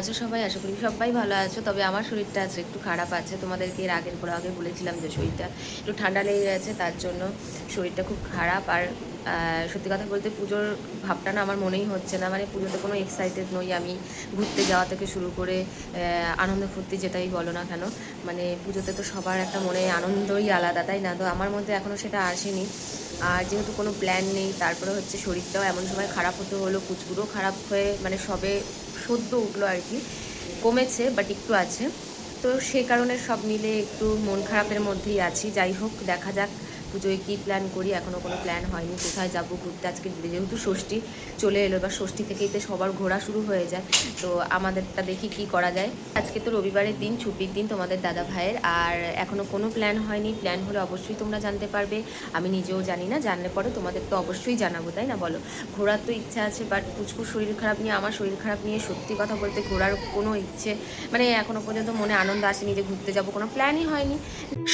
আছো সবাই? আশা করি সবাই ভালো আছো। তবে আমার শরীরটা আছে একটু খারাপ আছে। তোমাদেরকে এর আগের পর আগে বলেছিলাম যে শরীরটা একটু ঠান্ডা লেগে গেছে, তার জন্য শরীরটা খুব খারাপ। আর সত্যি কথা বলতে পুজোর ভাবটা না আমার মনেই হচ্ছে না। মানে পুজোতে কোনো এক্সাইটেড নই আমি। ঘুরতে যাওয়া থেকে শুরু করে আনন্দ ফুর্তি যেটাই বলো না কেন মানে পুজোতে তো সবার একটা মনে আনন্দই আলাদা, তাই না? তো আমার মধ্যে এখনও সেটা আসেনি। আর যেহেতু কোনো প্ল্যান নেই, তারপরে হচ্ছে শরীরটাও এমন সময় খারাপ হতে হলো কুচকুরও খারাপ হয়ে মানে সবে সদ্য উঠল আর কি। কমেছে বাট একটু আছে। তো সে কারণে সব মিলে একটু মন খারাপের মধ্যেই আছি। যাই হোক, দেখা যাক। পুজোয় কী প্ল্যান করি? এখনও কোনো প্ল্যান হয়নি। কোথায় যাব? ঘুরতে আজকে যেহেতু ষষ্ঠী চলে এলো, এবার ষষ্ঠী থেকেই তো সবার ঘোরা শুরু হয়ে যায়। তো আমাদেরটা দেখি কি করা যায়। আজকে তো রবিবারের দিন, ছুটির দিন তোমাদের দাদা ভাইয়ের, আর এখনও কোনো প্ল্যান হয়নি। প্ল্যান হলে অবশ্যই তোমরা জানতে পারবে। আমি নিজেও জানি না, জানলে পরে তোমাদের তো অবশ্যই জানাব, তাই না বলো? ঘোরার তো ইচ্ছা আছে বাট কুচকুর শরীর খারাপ নিয়ে, আমার শরীর খারাপ নিয়ে সত্যি কথা বলতে ঘোরার কোনো ইচ্ছে মানে এখনও পর্যন্ত মনে আনন্দ আসেনি যে ঘুরতে যাব, কোনো প্ল্যানই হয়নি।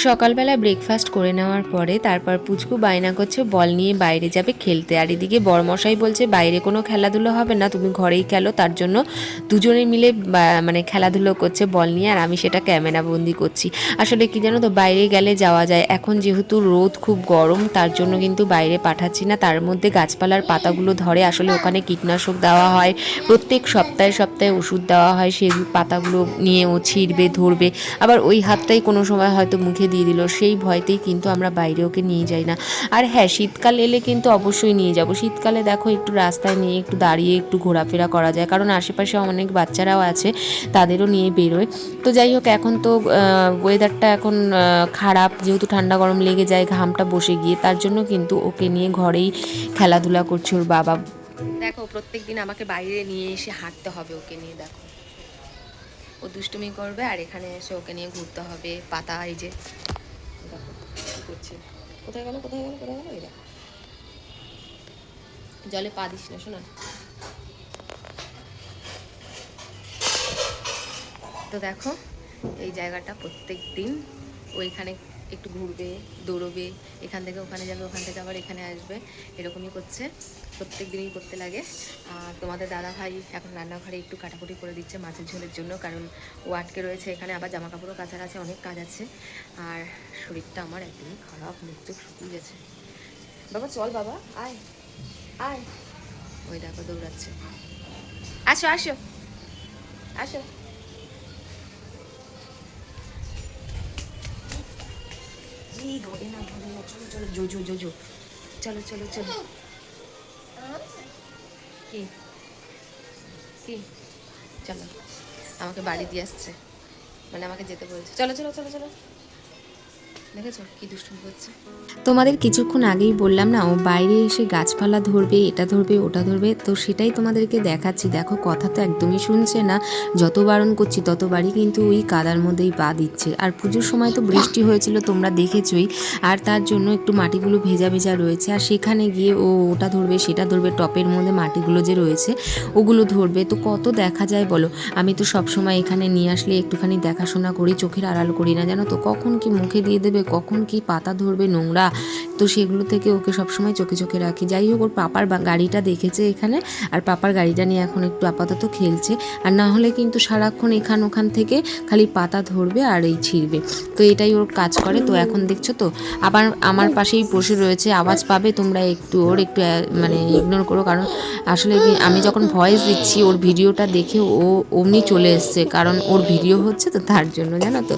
সকালবেলা ব্রেকফাস্ট করে নেওয়ার পরে তারপর পুচকু বায়না করছে, বল নিয়ে বাইরে যাবে খেলতে। আর এদিকে বড়মশাই বলছে, বাইরে কোনো খেলাধুলো হবে না, তুমি ঘরেই খেলো, তার জন্য দুজনে মিলে মানে খেলাধুলো করছে বল নিয়ে, আর আমি সেটা ক্যামেরা বন্দি করছি। আসলে কি জানো তো, বাইরে গেলে যাওয়া যায়। এখন যেহেতু রোদ খুব গরম, তার জন্য কিন্তু বাইরে পাঠাচ্ছি না। তার মধ্যে গাছপালার পাতাগুলো ধরে, আসলে ওখানে কীটনাশক দেওয়া হয়। প্রত্যেক সপ্তাহে সপ্তাহে ওষুধ দেওয়া হয়, সেই পাতাগুলো নিয়ে ও ছিঁড়বে, ধরবে। আবার ওই হাতটাই কোনো সময় হয়তো মুখে দিয়ে দিল, সেই ভয়তেই কিন্তু আমরা বাইরে ওকে নিয়ে যাই না। আর হ্যাঁ শীতকাল এলে কিন্তু অবশ্যই নিয়ে যাব। শীতকালে দেখো একটু রাস্তায় নিয়ে একটু দাঁড়িয়ে একটু ঘোরাফেরা করা যায়। কারণ আশেপাশে অনেক বাচ্চারাও আছে, তাদেরও নিয়ে বেরোয়। তো যাই হোক, এখন তো ওয়েদারটা এখন খারাপ। যেহেতু ঠান্ডা গরম লেগে যায় ঘামটা বসে গিয়ে, তার জন্য কিন্তু ওকে নিয়ে ঘরেই খেলাধুলা করছে ওর বাবা। দেখো প্রত্যেক দিন আমাকে বাইরে নিয়ে এসে হাঁটতে হবে ওকে নিয়ে, দেখো। ও দুষ্টুমি করবে আর এখানে এসে ওকে নিয়ে ঘুরতে হবে, পাতা, এই যে করছে। কোথায় গেল কোথায় গেল কোথায় গেল? দেখো। জলে পা দিস না, শোনা। তো দেখো, এই জায়গাটা প্রত্যেক দিন ওইখানে একটু ঘুরবে, দৌড়বে, এখান থেকে ওখানে যাবে, ওখান থেকে আবার এখানে আসবে, এরকমই করছে। প্রত্যেক দিনই করতে লাগে। আর তোমাদের দাদা ভাই এখন রান্নাঘরে একটু কাটাকুটি করে দিচ্ছে মাছের ঝোলের জন্য, কারণ ও আটকে রয়েছে এখানে, আবার জামা কাপড়ও কাচার আছে অনেক কাজ আছে। আর শরীরটা আমার একদমই খারাপ চোখ শুকিয়ে গেছে। বাবা, চল বাবা, আয় আয়। ওই দেখো, দৌড়াচ্ছে। আসো আসো আসো। না চলো চলো চলো চলো চলো। চলো আমাকে বাড়ি দিয়ে আসছে। মানে আমাকে যেতে বলছে। চলো চলো চলো চলো। তোমাদের কিছুক্ষণ আগেই বললাম না, ও বাইরে এসে গাছপালা ধরবে, এটা ধরবে, ওটা ধরবে, তো সেটাই তোমাদেরকে দেখাচ্ছি। দেখো, কথা তো একদমই শুনছে না। যত বারণ করছি ততবারই কিন্তু ওই কাদার মধ্যেই পা দিচ্ছে। আর পুজোর সময় তো বৃষ্টি হয়েছিল, তোমরা দেখেছই। আর তার জন্য একটু মাটিগুলো ভেজা ভেজা রয়েছে। আর সেখানে গিয়ে ও ওটা ধরবে, সেটা ধরবে, টপের মধ্যে মাটিগুলো যে রয়েছে, ওগুলো ধরবে। তো কত দেখা যায় বলো? আমি তো সব সময় এখানে নিয়ে আসলে একটুখানি দেখাশোনা করি, চোখের আড়াল করি না, জানো তো? কখন কি মুখে দিয়ে দেবে কখন কি পাতা ধরবে নোংরা, তো সেগুলো থেকে ওকে সবসময় চোখে চোখে রাখি। যাই হোক, ওর পাপার গাড়িটা দেখেছে এখানে, আর পাপার গাড়িটা নিয়ে এখন একটু আপাতত খেলছে। আর না হলে কিন্তু সারাক্ষণ এখান ওখান থেকে খালি পাতা ধরবে আর এই ছিঁড়বে। তো এটাই ওর কাজ করে। তো এখন দেখছ তো, আবার আমার পাশেই বসে রয়েছে, আওয়াজ পাবে তোমরা একটু, ওর একটু মানে ইগনোর করো। কারণ আসলে আমি যখন ভয়েস দিচ্ছি, ওর ভিডিওটা দেখে ও অমনি চলে এসছে। কারণ ওর ভিডিও হচ্ছে তো তার জন্য, জানো তো।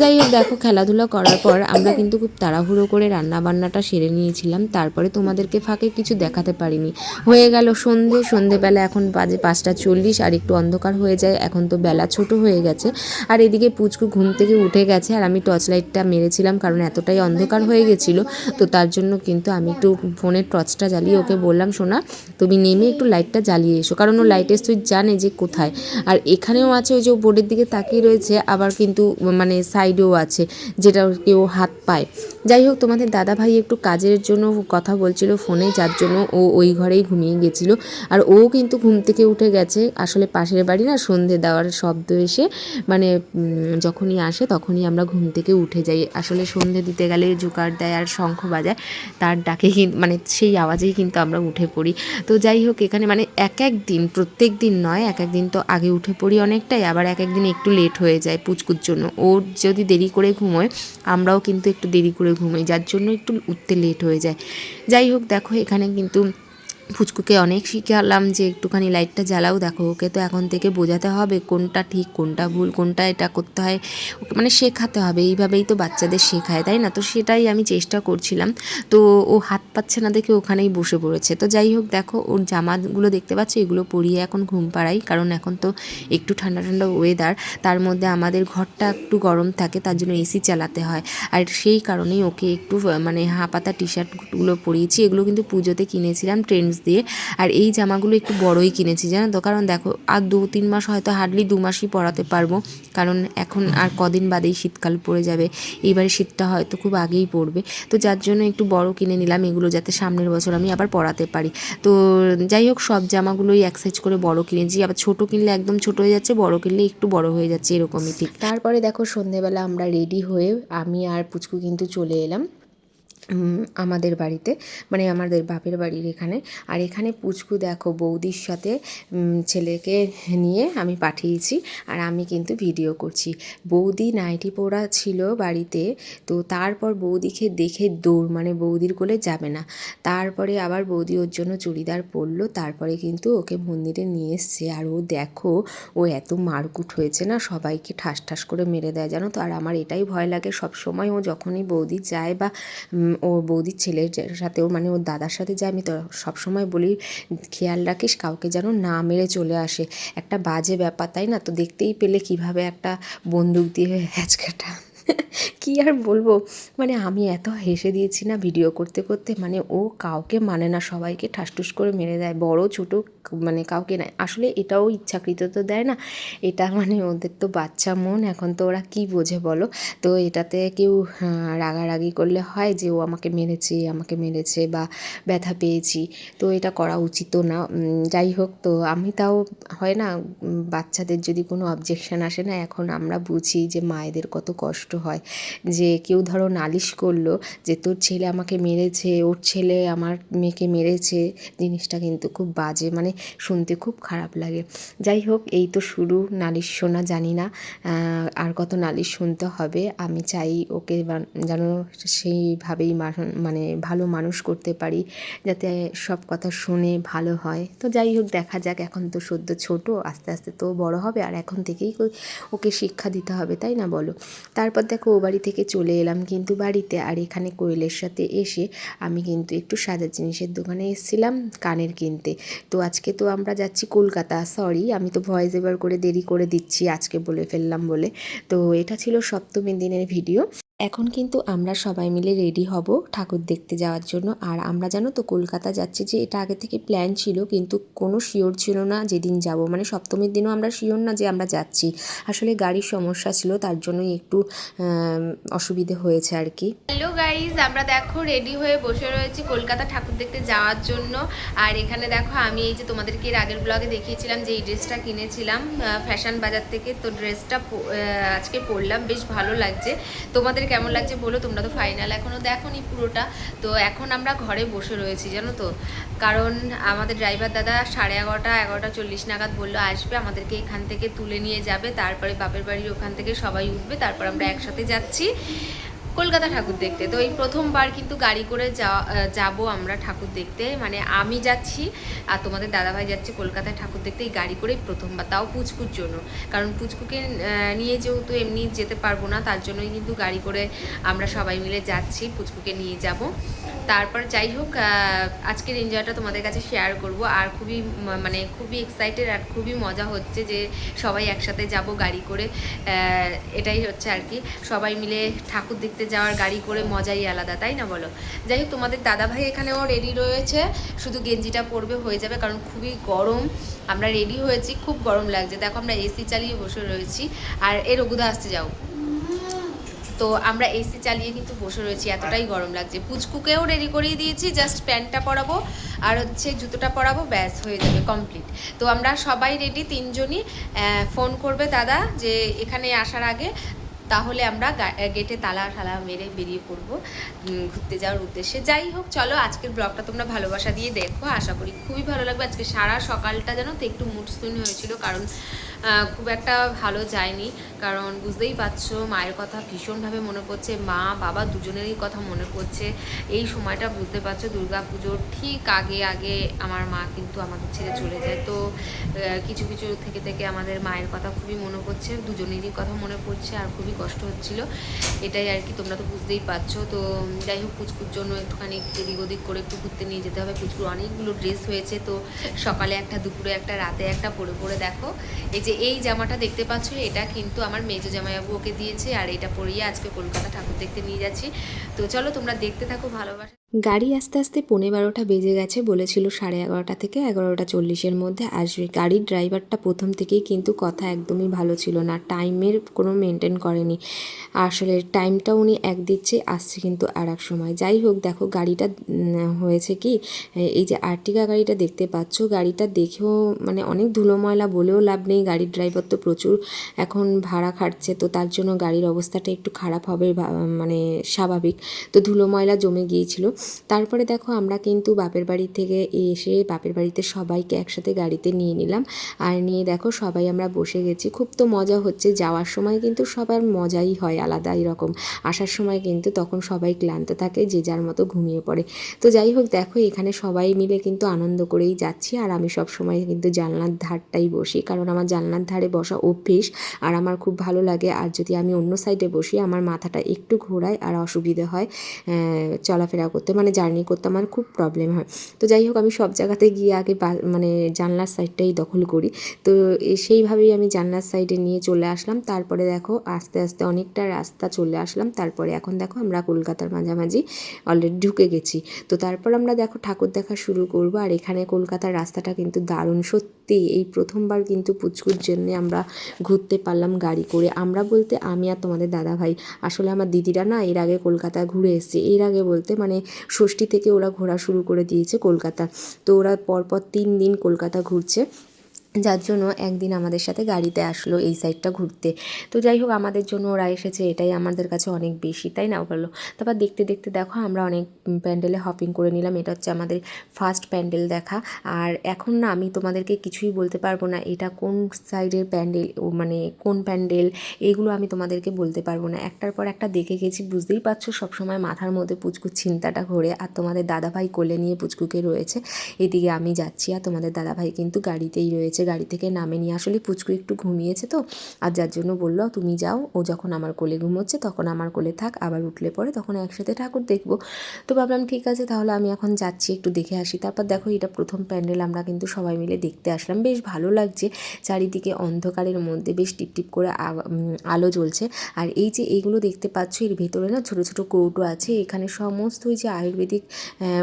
যাই হোক, দেখো খেলাধুলা করার পর আমরা কিন্তু খুব তাড়াহুড়ো করে রান্না বান্নাটা সেরে নিয়েছিলাম। তারপরে তোমাদেরকে ফাঁকে কিছু দেখাতে পারিনি। হয়ে গেল সন্ধে, সন্ধেবেলা এখন বাজে পাঁচটা চল্লিশ আর একটু অন্ধকার হয়ে যায়, এখন তো বেলা ছোট হয়ে গেছে। আর এদিকে পুচকু ঘুম থেকে উঠে গেছে আর আমি টর্চ লাইটটা মেরেছিলাম কারণ এতটাই অন্ধকার হয়ে গেছিল, তো তার জন্য কিন্তু আমি একটু ফোনের টর্চটা জ্বালিয়ে ওকে বললাম শোনা তুমি নেমে একটু লাইটটা জ্বালিয়ে এসো, কারণ ও লাইটের সুইচ জানে যে কোথায়। আর এখানেও আছে ওই যে বোর্ডের দিকে তাকিয়ে রয়েছে, আবার কিন্তু মানে সাইডেও আছে, যেটা কেউ হাত পায়। যাই হোক, তোমাদের দাদা ভাই একটু কাজের জন্য কথা বলছিল ফোনে, যার জন্য ও ওই ঘরেই ঘুমিয়ে গেছিল। আর ও কিন্তু ঘুম থেকে উঠে গেছে, আসলে পাশের বাড়ি না, সন্ধে দেওয়ার শব্দ এসে মানে যখনই আসে তখনই আমরা ঘুম থেকে উঠে যাই। আসলে সন্ধে দিতে গেলে জোকার দেয় আর শঙ্খ বাজায়, তার ডাকে মানে সেই আওয়াজেই কিন্তু আমরা উঠে পড়ি। তো যাই হোক, এখানে মানে এক এক দিন, প্রত্যেক দিন নয়, এক এক দিন তো আগে উঠে পড়ি অনেকটাই, আবার এক এক দিন একটু লেট হয়ে যায় পুচকুর জন্য। ওর যদি দেরি করে ঘুমোয়, আমরাও কিন্তু একটু দেরি করে ঘুমোই যার জন্য একটু উঠতে লেট হয়ে যায়। যাই হোক দেখো এখানে কিন্তু ফুচকুকে অনেক শিখালাম যে একটুখানি লাইটটা জ্বালাও, দেখো ওকে তো এখন থেকে বোঝাতে হবে কোনটা ঠিক, কোনটা ভুল, কোনটা এটা করতে হয়। ওকে মানে শেখাতে হবে, এইভাবেই তো বাচ্চাদের শেখায়, তাই না? তো সেটাই আমি চেষ্টা করছিলাম। তো ও হাত পাচ্ছে না দেখে ওখানেই বসে পড়েছে। তো যাই হোক, দেখো ওর জামাগুলো দেখতে পাচ্ছ, এগুলো পরিয়ে এখন ঘুম পাড়াই, কারণ এখন তো একটু ঠান্ডা ঠান্ডা ওয়েদার তার মধ্যে আমাদের ঘরটা একটু গরম থাকে, তার জন্য এসি চালাতে হয়। আর সেই কারণেই ওকে একটু মানে হাঁপাতা টি শার্টগুলো পরিয়েছি, এগুলো কিন্তু পুজোতে কিনেছিলাম ট্রেন্ডস দিয়ে। আর এই জামাগুলো একটু বড়ই কিনেছি, জানো তো? কারণ দেখো, আর দু, তিন মাস হয়তো হার্ডলি দু মাসই পরাতে পারব। কারণ এখন আর কদিন বাদেই শীতকাল পড়ে যাবে। এইবারে শীতটা হয়তো খুব আগেই পড়বে। তো যার জন্য একটু বড় কিনে নিলাম, এগুলো যাতে সামনের বছর আমি আবার পরাতে পারি। তো যাই হোক, সব জামাগুলোই এক সাইজ করে বড় কিনেছি। আবার ছোট কিনলে একদম ছোট হয়ে যাচ্ছে, বড় কিনলে একটু বড় হয়ে যাচ্ছে, এরকমই ঠিক। তারপরে দেখো, সন্ধেবেলা আমরা রেডি হয়ে আমি আর পুচকু কিন্তু চলে এলাম। আমাদের বাড়িতে মানে আমাদের বাপের বাড়ির এখানে। আর এখানে পুচকু দেখো, বৌদির সাথে ছেলেকে নিয়ে আমি পাঠিয়েছি আর আমি কিন্তু ভিডিও করছি। বৌদি নাইটি পরা ছিল বাড়িতে, তো তারপর বৌদিকে দেখে দৌড় মানে বৌদির কোলে যাবে না। তারপরে আবার বৌদি ওর জন্য চুড়িদার পরলো, তারপরে কিন্তু ওকে মন্দিরে নিয়ে এসছে। আর ও দেখো, ও এত মারকুট হয়েছে না, সবাইকে ঠাস ঠাস করে মেরে দেয়, জানো তো? আর আমার এটাই ভয় লাগে সব সময় ও যখনই বৌদি যায় বা উম, ও বৌদির ছেলের সাথে ওর মানে ওর দাদার সাথে যায় আমি তো সবসময় বলি খেয়াল রাখিস কাউকে যেন না মেরে চলে আসে। একটা বাজে ব্যাপার তাই না? তো দেখতেই পেলে কীভাবে একটা বন্দুক দিয়ে হ্যাচকাটা কি আর বলব? মানে আমি এত হেসে দিয়েছি না ভিডিও করতে করতে। মানে ও কাউকে মানে না, সবাইকে ঠাসঠুস করে মেরে দেয়। বড়, ছোট মানে কাউকে নাই আসলে এটাও ইচ্ছাকৃত তো দেয় না। এটা মানে ওদের তো বাচ্চা মন। এখন তো ওরা কি বোঝে বলো? তো এটাতে কেউ রাগারাগি করলে হয় যে, ও আমাকে মেরেছে আমাকে মেরেছে বা ব্যথা পেয়েছি। তো এটা করা উচিত না। যাই হোক, তো আমি তাও হয় না বাচ্চাদের যদি কোনো অবজেকশন আসে না, এখন আমরা বুঝি যে মায়েদের কত কষ্ট। হয় যে কেউ ধরো নালিশ করল যে তোর ছেলে আমাকে মেরেছে, ওর ছেলে আমার মেয়েকে মেরেছে, জিনিসটা কিন্তু খুব বাজে মানে শুনতে খুব খারাপ লাগে। যাই হোক, এই তো শুরু, নালিশ শোনা জানি না আর কত নালিশ শুনতে হবে। আমি চাই ওকে যেন সেইভাবেই মানে ভালো মানুষ করতে পারি, যাতে সব কথা শুনে ভালো হয়। তো যাই হোক, দেখা যাক, এখন তো সদ্য ছোট, আস্তে আস্তে তো বড় হবে, আর এখন থেকেই ওকে শিক্ষা দিতে হবে, তাই না বলো? তারপর দেখো ও বাড়ি থেকে চলে এলাম কিন্তু বাড়িতে। আর এখানে কোয়েলের সাথে এসে আমি কিন্তু একটু সাজার জিনিসের দোকানে এসেছিলাম কানের কিনতে। তো আজকে তো আমরা যাচ্ছি কলকাতা সরি আমি তো ভয়েস এবার করে দেরি করে দিচ্ছি, আজকে বলে ফেললাম বলে। তো এটা ছিল সপ্তমী দিনের ভিডিও এখন কিন্তু আমরা সবাই মিলে রেডি হব ঠাকুর দেখতে যাওয়ার জন্য। আর আমরা জানো তো, কলকাতা যাচ্ছি যে এটা আগে থেকে প্ল্যান ছিল, কিন্তু কোনো শিওর ছিল না যেদিন যাব। মানে সপ্তমীর দিনও আমরা শিওর না যে আমরা যাচ্ছি। আসলে গাড়ির সমস্যা ছিল, তার জন্যই একটু অসুবিধে হয়েছে আর কি। হ্যালো গাইজ আমরা দেখো রেডি হয়ে বসে রয়েছি কলকাতা ঠাকুর দেখতে যাওয়ার জন্য। আর এখানে দেখো, আমি এই যে তোমাদেরকে এর আগের ব্লগে দেখিয়েছিলাম যে এই ড্রেসটা কিনেছিলাম ফ্যাশন বাজার থেকে। তো ড্রেসটা আজকে পরলাম, বেশ ভালো লাগছে। তোমাদের কেমন লাগছে বলো? তোমরা তো ফাইনাল এখনও দেখোনি পুরোটা। তো এখন আমরা ঘরে বসে রয়েছি, জানো তো? কারণ আমাদের ড্রাইভার দাদা সাড়ে এগারোটা এগারোটা চল্লিশ নাগাদ বলল, আসবে, আমাদেরকে এখান থেকে তুলে নিয়ে যাবে, তারপরে বাপের বাড়ির ওখান থেকে সবাই উঠবে, তারপর আমরা একসাথে যাচ্ছি। কলকাতা ঠাকুর দেখতে। তো এই প্রথমবার কিন্তু গাড়ি করে যাব আমরা ঠাকুর দেখতে। মানে আমি যাচ্ছি আর তোমাদের দাদাভাই যাচ্ছে কলকাতায় ঠাকুর দেখতে। এই গাড়ি করেই প্রথমবার, তাও পুচকুর জন্য। কারণ পুচকুকে নিয়ে যেহেতু এমনি যেতে পারব না, তার জন্যই কিন্তু গাড়ি করে আমরা সবাই মিলে যাচ্ছি, পুচকুকে নিয়ে যাব। তারপর যাই হোক আজকের এনজয়টা তোমাদের কাছে শেয়ার করব। আর খুবই মানে খুবই এক্সাইটেড আর খুবই মজা হচ্ছে যে সবাই একসাথে যাব গাড়ি করে। এটাই হচ্ছে আর কি। সবাই মিলে ঠাকুর দেখতে যাওয়ার গাড়ি করে মজাই আলাদা, তাই না বলো? যাই হোক, তোমাদের দাদাভাই এখানেও রেডি রয়েছে। শুধু গেঞ্জিটা পরবে হয়ে যাবে, কারণ খুবই গরম। আমরা রেডি হয়েছি, খুব গরম লাগছে। দেখো, আমরা এসি চালিয়ে বসে রয়েছি। আর এ রঘুদা, আসতে যাও। তো আমরা এসি চালিয়ে কিন্তু বসে রয়েছি, এতটাই গরম লাগছে। পুচকুকেও রেডি করিয়ে দিয়েছি জাস্ট প্যান্টটা পরাবো। আর হচ্ছে জুতোটা পরাবো, ব্যাস, হয়ে যাবে কমপ্লিট তো আমরা সবাই রেডি তিনজনই ফোন করবে দাদা যে এখানে আসার আগে। তাহলে আমরা গেটে তালা ঠালা মেরে বেরিয়ে পড়ব ঘুরতে যাওয়ার উদ্দেশ্যে। যাই হোক, চলো আজকের ব্লগটা তোমরা ভালোবাসা দিয়ে দেখো। আশা করি খুবই ভালো লাগবে। আজকে সারা সকালটা যেন তো একটু মুড সুইন হয়েছিল, কারণ খুব একটা ভালো যায়নি। কারণ বুঝতেই পারছ, মায়ের কথা ভীষণভাবে মনে পড়ছে, মা, বাবা দুজনেরই কথা মনে পড়ছে। এই সময়টা বুঝতে পারছ দুর্গা পুজোর ঠিক আগে আগে আমার মা কিন্তু আমাদের ছেড়ে চলে যায়। তো কিছু কিছু থেকে থেকে আমাদের মায়ের কথা খুবই মনে পড়ছে, দুজনেরই কথা মনে পড়ছে আর খুবই কষ্ট হচ্ছিল। এটাই আর কি, তোমরা তো বুঝতেই পারছ। তো, যাই হোক, পুচকুর জন্য একটুখানি এদিক ওদিক করে একটু ঘুরতে নিয়ে যেতে হবে। পুচকুর অনেকগুলো ড্রেস হয়েছে, তো সকালে একটা, দুপুরে একটা, রাতে একটা পরে পরে দেখো। যে এই জামাটা দেখতে পাচ্ছ, এটা কিন্তু আমার মেজো জামাইবাবু ওকে দিয়েছে আর এটা পরিয়ে আজকে কলকাতা ঠাকুর দেখতে নিয়ে যাচ্ছি। তো চলো তোমরা দেখতে থাকো, ভালোবাসা গাড়ি আস্তে আস্তে পৌনে বারোটা বেজে গেছে বলেছিল সাড়ে এগারোটা থেকে এগারোটা চল্লিশের মধ্যে। আসবে। গাড়ির ড্রাইভারটা প্রথম থেকেই কিন্তু কথা একদমই ভালো ছিল না। টাইমের কোনো মেনটেন করেনি। আসলে টাইমটা উনি এক দিচ্ছে, আসছে কিন্তু আর এক সময়। যাই হোক, দেখো গাড়িটা হয়েছে কি? এই যে আর্টিকা গাড়িটা দেখতে পাচ্ছ, গাড়িটা দেখেও মানে অনেক ধুলো ময়লা বলেও লাভ নেই। গাড়ির ড্রাইভার তো প্রচুর এখন ভাড়া খাটছে, তো তার জন্য গাড়ির অবস্থাটা একটু খারাপ হবে মানে স্বাভাবিক। তো ধুলো ময়লা জমে গিয়েছিল। তারপরে দেখো আমরা কিন্তু বাপের বাড়ি থেকে এসে বাপের বাড়িতে সবাইকে একসাথে গাড়িতে নিয়ে নিলাম। আর নিয়ে দেখো সবাই আমরা বসে গেছি। খুব তো মজা হচ্ছে। যাওয়ার সময় কিন্তু সবার মজাই হয় আলাদা এরকম আসার সময় কিন্তু তখন সবাই ক্লান্ত থাকে, যে যার মতো ঘুমিয়ে পড়ে। তো যাই হোক, দেখো এখানে সবাই মিলে কিন্তু আনন্দ করেই যাচ্ছি। আর আমি সব সময় কিন্তু জানলার ধারটাই বসি। কারণ আমার জানলার ধারে বসা অভ্যেস আর আমার খুব ভালো লাগে। আর যদি আমি অন্য সাইডে বসি, আমার মাথাটা একটু ঘোরায় আর অসুবিধে হয় চলাফেরা করতে মানে জার্নি করতে আমার খুব প্রবলেম হয়। তো যাই হোক, আমি সব জায়গাতে গিয়ে আগে মানে জানলার সাইডটাই দখল করি। তো সেইভাবেই আমি জানলার সাইডে নিয়ে চলে আসলাম। তারপরে দেখো, আস্তে আস্তে অনেকটা রাস্তা চলে আসলাম। তারপরে এখন দেখো, আমরা কলকাতার মাঝামাঝি অলরেডি ঢুকে গেছি। তো তারপর আমরা দেখো, ঠাকুর দেখা শুরু করব। আর এখানে কলকাতার রাস্তাটা কিন্তু দারুণ। সত্যি, এই প্রথমবার কিন্তু পুচকুর জন্যে আমরা ঘুরতে পারলাম গাড়ি করে। আমরা বলতে, আমি আর তোমাদের দাদা ভাই আসলে আমার দিদিরা না, এর আগে কলকাতা ঘুরে এসেছে। এর আগে বলতে মানে ষষ্ঠী থেকে ওরা ঘোরা শুরু করে দিয়েছে কলকাতা। তো ওরা পরপর তিন দিন কলকাতা ঘুরছে। যার জন্য একদিন আমাদের সাথে গাড়িতে আসলো এই সাইডটা ঘুরতে। তো যাই হোক, আমাদের জন্য ওরা এসেছে, এটাই আমাদের কাছে অনেক বেশি, তাই না বলো? তারপর দেখতে দেখতে দেখো, আমরা অনেক প্যান্ডেলে হপিং করে নিলাম। এটা হচ্ছে আমাদের ফার্স্ট প্যান্ডেল দেখা। আর এখন না, আমি তোমাদেরকে কিছুই বলতে পারব না, এটা কোন সাইডের প্যান্ডেল, ও মানে কোন প্যান্ডেল, এগুলো আমি তোমাদেরকে বলতে পারব না। একটার পর একটা দেখে গেছি, বুঝতেই পারছ, সবসময় মাথার মধ্যে পুচকুর চিন্তাটা ঘোরে। আর তোমাদের দাদাভাই কোলে নিয়ে পুচকুকে রয়েছে। এদিকে আমি যাচ্ছি, আর তোমাদের দাদাভাই কিন্তু গাড়িতেই রয়েছে। গাড়ি থেকে নামে নিয়ে আসলে পুচকু একটু ঘুমিয়েছে তো। আর যার জন্য বলল, তুমি যাও। ও যখন আমার কোলে ঘুমোচ্ছে, তখন আমার কোলে থাক, আবার উঠলে পরে তখন একসাথে ঠাকুর দেখব। তো ভাবলাম, ঠিক আছে, তাহলে আমি এখন যাচ্ছি, একটু দেখে আসি। তারপর দেখো, এটা প্রথম প্যান্ডেল, আমরা কিন্তু সবাই মিলে দেখতে আসলাম। বেশ ভালো লাগছে, চারিদিকে অন্ধকারের মধ্যে বেশ টিপটিপ করে আলো জ্বলছে। আর এই যে এইগুলো দেখতে পাচ্ছ, এর ভেতরে না ছোট ছোট কৌটো আছে, এখানে সমস্ত ওই যে আয়ুর্বেদিক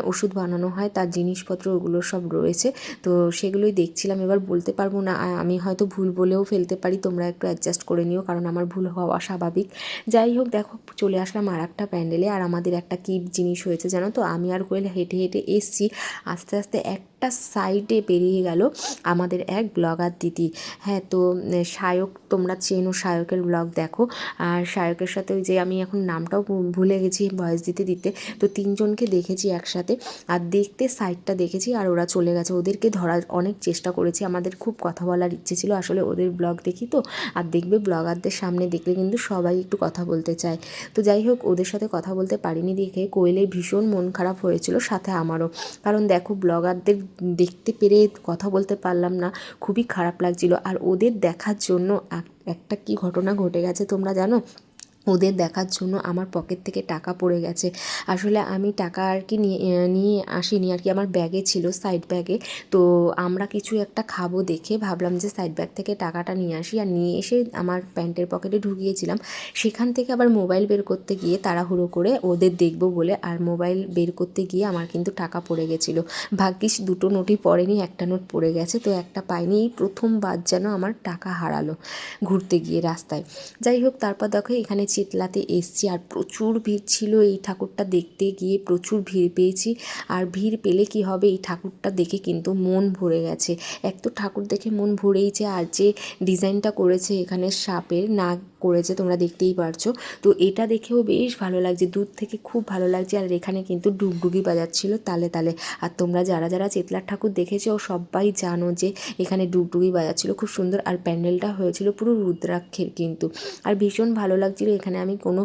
ওষুধ বানানো হয়, তার জিনিসপত্র ওগুলো সব রয়েছে। তো সেগুলোই দেখছিলাম, এবার বলতে পারব না। আমি হয়তো ভুল বলেও ফেলতে পারি। তোমরা একটু অ্যাডজাস্ট করে নিও, কারণ আমার ভুল হওয়া স্বাভাবিক। যাই হোক, দেখো, চলে আসলাম আর একটা প্যান্ডেলে। আর আমাদের একটা কী জিনিস হয়েছে জানো তো? আমি আর কোয়েল হেঁটে হেঁটে এসছি। আস্তে আস্তে একটা সাইডে পেরিয়ে গেল আমাদের এক ব্লগার দিদি। হ্যাঁ তো সায়ক, তোমরা চেনো সায়কের ব্লগ দেখো। আর সায়কের সাথে ওই যে আমি এখন নামটাও ভুলে গেছি ভয়েস দিতে দিতে। তো তিনজনকে দেখেছি একসাথে। আর দেখতে সাইডটা দেখেছি, আর ওরা চলে গেছে। ওদেরকে ধরার অনেক চেষ্টা করেছি। আমাদের খুব কথা বলার ইচ্ছে ছিল। আসলে ওদের ব্লগ দেখি তো, আর দেখবে ব্লগারদের সামনে দেখলে কিন্তু সবাই একটু কথা বলতে চায়। তো যাই হোক, ওদের সাথে কথা বলতে পারিনি দেখে কোয়েলের ভীষণ মন খারাপ হয়েছিল সাথে আমারও। কারণ দেখো, ব্লগারদের দেখতে পেরে কথা বলতে পারলাম না, খুবই খারাপ লাগছিল। আর ওদের দেখার জন্য একটা কি ঘটনা ঘটে গেছে তোমরা জানো? ওদের দেখার জন্য আমার পকেট থেকে টাকা পড়ে গেছে। আসলে আমি টাকা আর কি নিয়ে নিয়ে আসিনি, আর কি আমার ব্যাগে ছিল সাইড ব্যাগে তো আমরা কিছু একটা খাব দেখে ভাবলাম যে সাইড ব্যাগ থেকে টাকাটা নিয়ে আসি। আর নিয়ে এসে আমার প্যান্টের পকেটে ঢুকিয়েছিলাম। সেখান থেকে আবার মোবাইল বের করতে গিয়ে তাড়াহুড়ো করে ওদের দেখব বলে আর মোবাইল বের করতে গিয়ে আমার কিন্তু টাকা পড়ে গেছিল। ভাগ্যিস দুটো নোটই পড়েনি, একটা নোট পড়ে গেছে। তো একটা পাইনি, এই প্রথমবার যেন আমার টাকা হারালো ঘুরতে গিয়ে রাস্তায়। যাই হোক, তারপর দেখো এখানে চেতলাতে এসছি। আর প্রচুর ভিড় ছিল এই ঠাকুরটা দেখতে গিয়ে, প্রচুর ভিড় পেয়েছি। আর ভিড় পেলে কি হবে, এই ঠাকুরটা দেখে কিন্তু মন ভরে গেছে। এক তো ঠাকুর দেখে মন ভরেইছে, আর যে ডিজাইনটা করেছে এখানে সাপের নাক করেছে তোমরা দেখতেই পারছ। তো এটা দেখেও বেশ ভালো লাগছে, দূর থেকে খুব ভালো লাগছে। আর এখানে কিন্তু ডুগডুগি বাজাচ্ছিল তালে তালে। আর তোমরা যারা যারা চেতলার ঠাকুর দেখেছ, সবাই জানো যে এখানে ডুগডুগি বাজাচ্ছিল, খুব সুন্দর। আর প্যান্ডেলটা হয়েছিল পুরো রুদ্রাক্ষের কিন্তু। আর ভীষণ ভালো লাগছিল এখানে আমি কোনো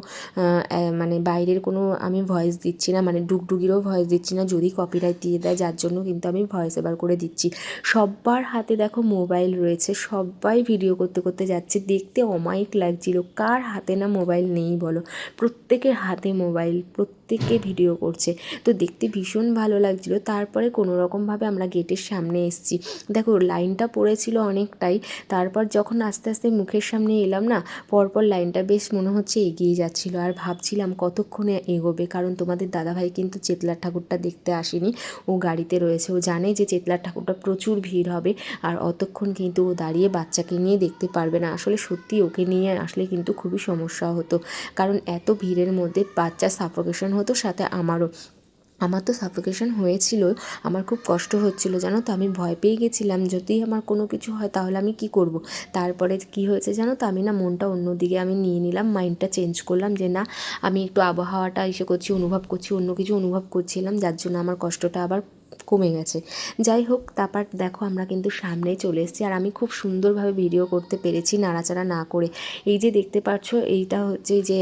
মানে বাইরের কোনো আমি ভয়েস দিচ্ছি না মানে ডুগডুগিরও ভয়েস দিচ্ছি না, যদি কপিরাইট দিয়ে দেয়, যার জন্য কিন্তু আমি ভয়েস এবার করে দিচ্ছি। সবার হাতে দেখো মোবাইল রয়েছে সবাই ভিডিও করতে করতে যাচ্ছে, দেখতে অমায়িক লাগছিল, কার হাতে না মোবাইল নেই বলো? প্রত্যেকের হাতে মোবাইল প্রত্যেকে ভিডিও করছে। তো দেখতে ভীষণ ভালো লাগছিল, তারপরে কোনো রকমভাবে আমরা গেটের সামনে এসেছি। দেখো লাইনটা পড়েছিল অনেকটাই, তারপর যখন আস্তে আস্তে মুখের সামনে এলাম না, পরপর লাইনটা বেশ মনে হচ্ছে এগিয়ে যাচ্ছিল। আর ভাবছিলাম কতক্ষণে এগোবে? কারণ তোমাদের দাদাভাই কিন্তু চেতলার ঠাকুরটা দেখতে আসেনি। ও গাড়িতে রয়েছে। ও জানে যে চেতলার ঠাকুরটা প্রচুর ভিড় হবে। আর অতক্ষণ কিন্তু ও দাঁড়িয়ে বাচ্চাকে নিয়ে দেখতে পারবে না। আসলে সত্যি ওকে নিয়ে আসলে কিন্তু খুবই সমস্যা হতো। কারণ এত ভিড়ের মধ্যে বাচ্চা সাফোকেশন হতো, সাথে আমারও। আমার তো সাফোকেশন হয়েছিল। আমার খুব কষ্ট হচ্ছিল, জানো তো? আমি ভয় পেয়ে গেছিলাম, যদি আমার কোনো কিছু হয় তাহলে আমি কি করব? তারপরে কি হয়েছে জানো তো? আমি না মনটা অন্যদিকে আমি নিয়ে নিলাম মাইন্ডটা চেঞ্জ করলাম যে না, আমি একটু আবহাওয়াটা এসে করছি, অনুভব করছি, অন্য কিছু অনুভব করছিলাম, যার জন্য আমার কষ্টটা আবার কমে গেছে। যাই হোক, তারপর দেখো আমরা কিন্তু সামনে চলে এসেছি। আর আমি খুব সুন্দরভাবে ভিডিও করতে পেরেছি নাড়াচাড়া না করে। এই যে দেখতে পাচ্ছ, এইটা হচ্ছে যে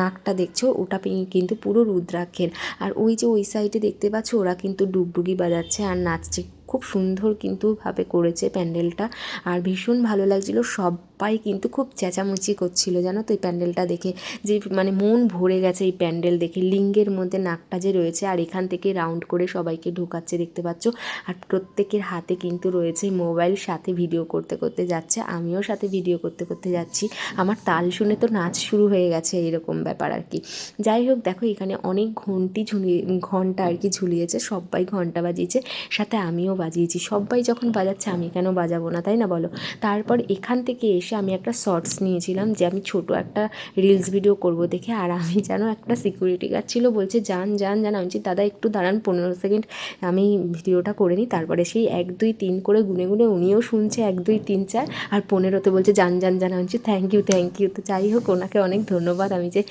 নাকটা দেখছ, ওটা কিন্তু পুরো রুদ্রাক্ষের। আর ওই যে ওই সাইডে দেখতে পাচ্ছ, ওরা কিন্তু ডুগডুগি বাজাচ্ছে আর নাচছে। খুব সুন্দর কিন্তু ভাবে করেছে প্যান্ডেলটা। আর ভীষণ ভালো লাগছিল, সবাই কিন্তু খুব চেঁচামেচি করছিল, জানো তো এই প্যান্ডেলটা দেখে। যে মানে মন ভরে গেছে এই প্যান্ডেল দেখে, লিঙ্গের মধ্যে নাকটা যে রয়েছে আর এখান থেকে রাউন্ড করে সবাইকে ঢোকাচ্ছে দেখতে পাচ্ছ। আর প্রত্যেকের হাতে কিন্তু রয়েছে মোবাইল, সাথে ভিডিও করতে করতে যাচ্ছে, আমিও সাথে ভিডিও করতে করতে যাচ্ছি। আমার তাল শুনে তো নাচ শুরু হয়ে গেছে এরকম ব্যাপার আর কি। যাই হোক, দেখো এখানে অনেক ঘন্টি ঝুলিয়ে ঘণ্টা আর কি ঝুলিয়েছে, সবাই ঘণ্টা বাজিয়েছে, সাথে আমিও বাজিয়েছি। সবাই যখন বাজাচ্ছে, আমি কেন বাজাবো না, তাই না বলো? তারপর এখান থেকে এসে আমি একটা শর্টস নিয়েছিলাম, যে আমি ছোট একটা রিলস ভিডিও করব দেখে, আর আমি যেন একটা সিকিউরিটি গার্ড ছিল, বলছে, যান যান যান। আমি দাদা, একটু দাঁড়ান, পনেরো সেকেন্ড আমি ভিডিওটা করে নিই। তারপরে সেই এক, দুই, তিন করে গুনে গুনে উনিও শুনছে, এক, দুই, তিন, চার, আর পনেরোতে বলছে, যান যান যান। আমি থ্যাংক ইউ থ্যাংক ইউ তো যাই হোক, ওনাকে অনেক ধন্যবাদ আমি যে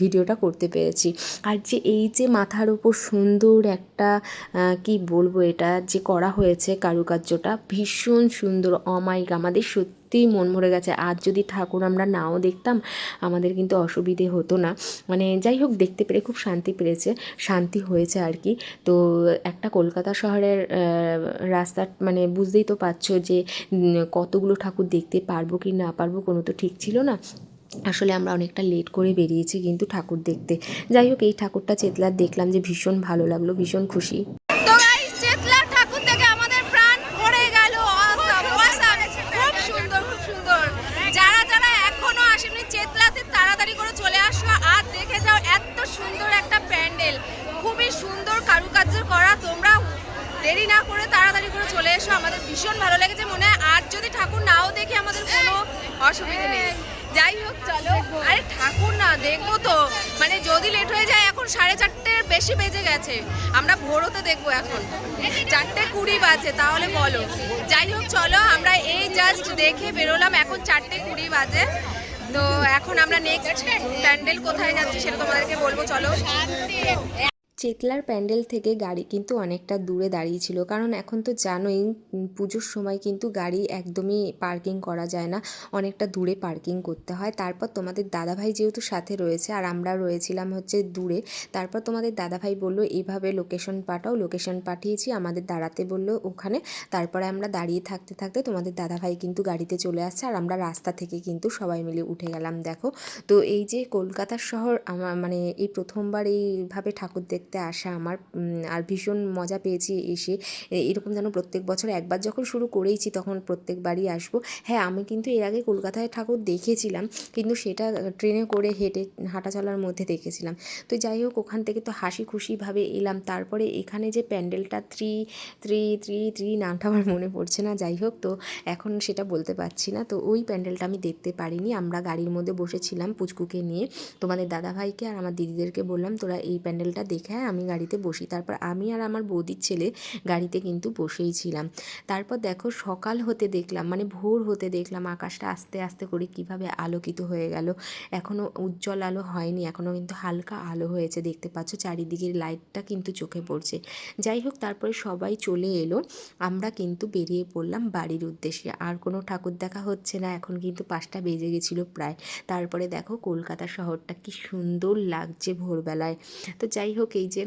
ভিডিওটা করতে পেরেছি। আর যে এই যে মাথার উপর সুন্দর একটা কি বলব এটা যে করা হয়েছে কারুকার্যটা। ভীষণ সুন্দর। অমায়িক আমাদের সত্যিই মন ভরে গেছে। আজ যদি ঠাকুর আমরা নাও দেখতাম, আমাদের কিন্তু অসুবিধে হতো না। মানে যাই হোক, দেখতে পেরে খুব শান্তি পেরেছে, শান্তি হয়েছে আর কি। তো একটা কলকাতা শহরের রাস্তা মানে বুঝতেই তো পারছ যে কতগুলো ঠাকুর দেখতে পারব কি না পারব, কোনো তো ঠিক ছিল না। আসলে আমরা অনেকটা লেট করে বেরিয়েছি কিন্তু ঠাকুর দেখতে। যাই হোক, এই ঠাকুরটা চেতলার দেখলাম যে ভীষণ ভালো লাগল, ভীষণ খুশি। করে আমাদের ভীষণ ভালো লেগেছে, মনে হয় আর যদি ঠাকুর নাও দেখে আমাদের কোনো অসুবিধা নেই। যাই হোক, চলো। আরে ঠাকুর না, দেখব তো। মানে যদি লেট হয়ে যায়, এখন সাড়ে চারটের বেশি বেজে গেছে। আমরা ভোরতে দেখব এখন। চারটে কুড়ি বাজে, তাহলে বলো। যাই হোক, চলো, আমরা এই জাস্ট দেখে বেরোলাম। এখন চারটে কুড়ি বাজে। তো এখন আমরা নেক্সট প্যান্ডেল কোথায় যাচ্ছি সেটা তোমাদেরকে বলব। চলো। চেতলার প্যান্ডেল থেকে গাড়ি কিন্তু অনেকটা দূরে দাঁড়িয়ে ছিল কারণ এখন তো জানোই পুজোর সময় কিন্তু গাড়ি একদমই পার্কিং করা যায় না, অনেকটা দূরে পার্কিং করতে হয়। তারপর তোমাদের দাদাভাই যেহেতু সাথে রয়েছে, আর আমরা রয়েছিলাম হচ্ছে দূরে, তারপর তোমাদের দাদাভাই বলল, এইভাবে লোকেশন পাঠাও লোকেশন পাঠিয়েছি, আমাদের দাঁড়াতে বলল ওখানে। তারপরে আমরা দাঁড়িয়ে থাকতে থাকতে তোমাদের দাদাভাই কিন্তু গাড়িতে চলে আসছে, আর আমরা রাস্তা থেকে কিন্তু সবাই মিলে উঠে গেলাম, দেখো। তো এই যে কলকাতার শহর আমার মানে এই প্রথমবার এইভাবে ঠাকুর দেখতে দেখতে আসা আমার আর ভীষণ মজা পেয়েছি এসে। এরকম যেন প্রত্যেক বছর একবার যখন শুরু করেইছি তখন প্রত্যেকবারই আসব। হ্যাঁ আমি কিন্তু এর আগে কলকাতায় ঠাকুর দেখেছিলাম, কিন্তু সেটা ট্রেনে করে হেঁটে হাঁটা চলার মধ্যে দেখেছিলাম। তো যাই হোক, ওখান থেকে তো হাসি খুশিভাবে এলাম। তারপরে এখানে যে প্যান্ডেলটা থ্রি থ্রি থ্রি থ্রি নামটা আমার মনে পড়ছে না, যাই হোক। তো এখন সেটা বলতে পারছি না। তো ওই প্যান্ডেলটা আমি দেখতে পারিনি। আমরা গাড়ির মধ্যে বসেছিলাম পুচকুকে নিয়ে। তোমাদের দাদাভাইকে আর আমার দিদিদেরকে বললাম, তোরা এই প্যান্ডেলটা দেখে আয়, আমি গাড়িতে বসি। তারপর আমি আর আমার বৌদির ছেলে গাড়িতে কিন্তু বসেই ছিলাম। তারপর দেখো সকাল হতে দেখলাম মানে ভোর হতে দেখলাম আকাশটা আস্তে আস্তে করে কীভাবে আলোকিত হয়ে গেল। এখনও উজ্জ্বল আলো হয়নি এখনও কিন্তু হালকা আলো হয়েছে দেখতে পাচ্ছ চারিদিকের লাইটটা কিন্তু চোখে পড়ছে। যাই হোক তারপরে সবাই চলে এলো। আমরা কিন্তু বেরিয়ে পড়লাম বাড়ির উদ্দেশ্যে। আর কোনো ঠাকুর দেখা হচ্ছে না এখন কিন্তু পাঁচটা বেজে গেছিল প্রায়। তারপরে দেখো কলকাতা শহরটা কি সুন্দর লাগছে ভোরবেলায়। তো যাই হোক এই যে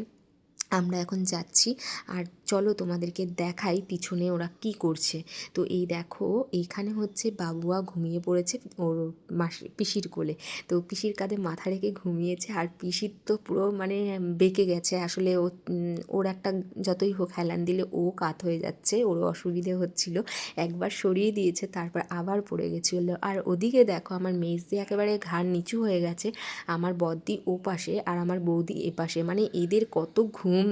আমরা এখন যাচ্ছি আর চলো তোমাদেরকে দেখাই পিছনে ওরা কি করছে। তো এই দেখো, এইখানে হচ্ছে বাবুয়া ঘুমিয়ে পড়েছে ওর মাসি, পিসির কোলে। তো পিসির কাঁধে মাথা রেখে ঘুমিয়েছে আর পিসির তো পুরো মানে বেঁকে গেছে। আসলে ও ওর একটা যতই হোক হেলান দিলে ও কাত হয়ে যাচ্ছে ওর অসুবিধে হচ্ছিল। একবার সরিয়ে দিয়েছে, তারপর আবার পড়ে গেছিল। আর ওদিকে দেখো, আমার মেজদি একেবারে ঘাড় নিচু হয়ে গেছে, আমার বদ্দি ও পাশে আর আমার বৌদি এ পাশে। মানে এদের কত ঘুম,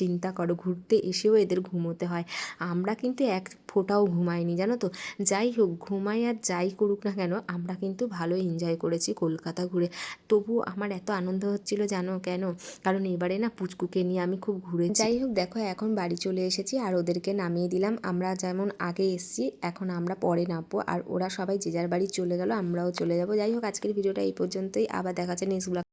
চিন্তা করো, ঘুরতে এসেও এদের ঘুমোতে হয়। আমরা কিন্তু এক ফোঁটাও ঘুমাইনি, জানো তো? যাই হোক, ঘুমাই আর যাই করুক না কেন, আমরা কিন্তু ভালো এনজয় করেছি কলকাতা ঘুরে। তবু আমার এত আনন্দ হচ্ছিল জানো কেন? কারণ এবারে না পুচকুকে নিয়ে আমি খুব ঘুরে যাই হোক, দেখো এখন বাড়ি চলে এসেছি আর ওদেরকে নামিয়ে দিলাম। আমরা যেমন আগে এসেছি, এখন আমরা পরে নামবো। আর ওরা সবাই যে যার বাড়ি চলে গেল, আমরাও চলে যাব। যাই হোক, আজকের ভিডিওটা এই পর্যন্তই। আবার দেখা যাচ্ছে নেক্সট